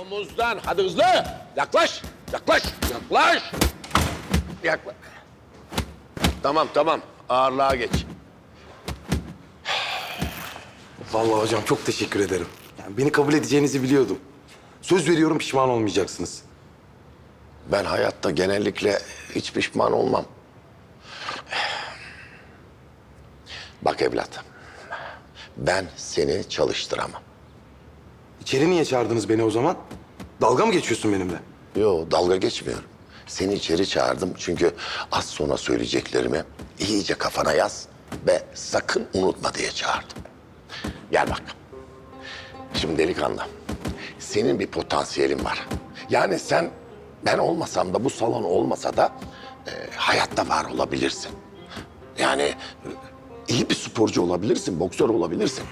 Omuzdan. Hadi hızlı. Yaklaş. Yaklaş. Yaklaş. Yaklaş. Tamam tamam. Ağırlığa geç. Vallahi hocam çok teşekkür ederim. Yani beni kabul edeceğinizi biliyordum. Söz veriyorum pişman olmayacaksınız. Ben hayatta genellikle hiç pişman olmam. Bak evlat. Ben seni çalıştıramam. İçeri niye çağırdınız beni o zaman? Dalga mı geçiyorsun benimle? Yo dalga geçmiyorum. Seni içeri çağırdım çünkü az sonra söyleyeceklerimi iyice kafana yaz ve sakın unutma diye çağırdım. Gel bak. Şimdi delikanlı, senin bir potansiyelin var. Yani sen ben olmasam da bu salon olmasa da e, hayatta var olabilirsin. Yani e, iyi bir sporcu olabilirsin, boksör olabilirsin.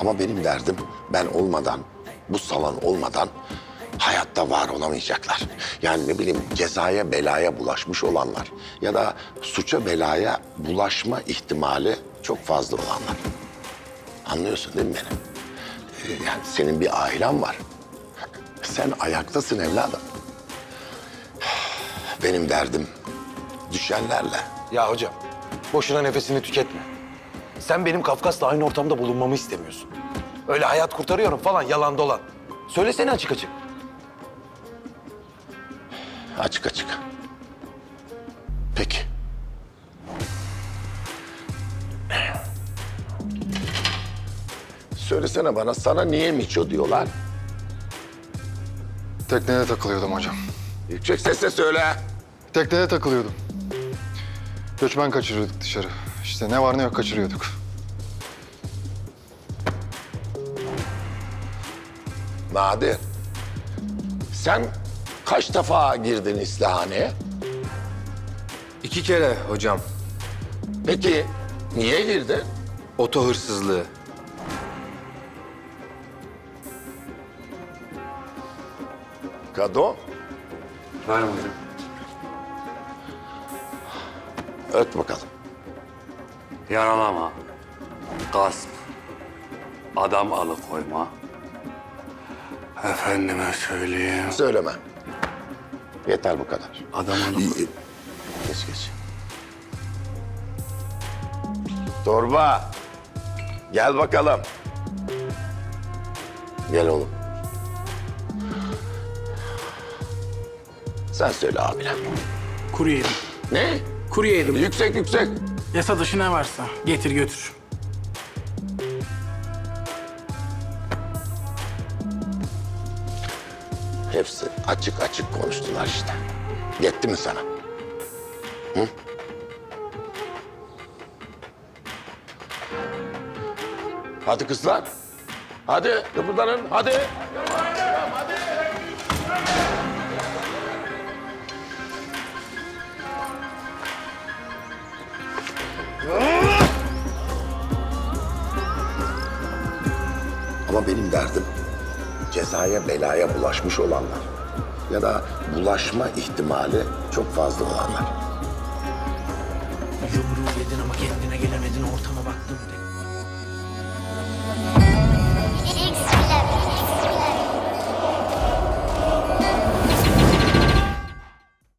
Ama benim derdim ben olmadan, bu salon olmadan hayatta var olamayacaklar. Yani ne bileyim cezaya belaya bulaşmış olanlar ya da suça belaya bulaşma ihtimali çok fazla olanlar. Anlıyorsun değil mi beni? Ee, Yani senin bir ailen var. Sen ayaktasın evladım. Benim derdim düşenlerle. Ya hocam boşuna nefesini tüketme. Sen benim Kafkas'la aynı ortamda bulunmamı istemiyorsun. Öyle hayat kurtarıyorum falan yalan dolan. Söylesene açık açık. Açık açık. Peki. Söylesene bana sana niye Miço diyorlar? Teknede takılıyordum hocam. Yüksek sesle söyle. Teknede takılıyordum. Göçmen kaçırıyorduk dışarı. İşte ne var ne yok kaçırıyorduk. Nadir. Sen kaç defa girdin İslahane'ye? İki kere hocam. Peki niye girdin? Oto hırsızlığı. Kado, Var mı hocam? öt bakalım. Yaralama, gasp, adam alıkoyma. Efendime söyleyeyim. Söyleme. Yeter bu kadar. Adam alıkoy... Geç geç. Torba. Gel bakalım. Gel oğlum. Sen söyle abine. Kuru yedim. Ne? Kuru yedim. Yüksek yüksek. Yasa dışı ne varsa getir götür. Hepsi açık açık konuştular işte. Yetti mi sana? Hı? Hadi kızlar. Hadi kıpırdanın hadi. Ama benim derdim cezaya belaya bulaşmış olanlar ya da bulaşma ihtimali çok fazla olanlar. Yumruğu yedin ama kendine gelemedin ortama baktın. tek.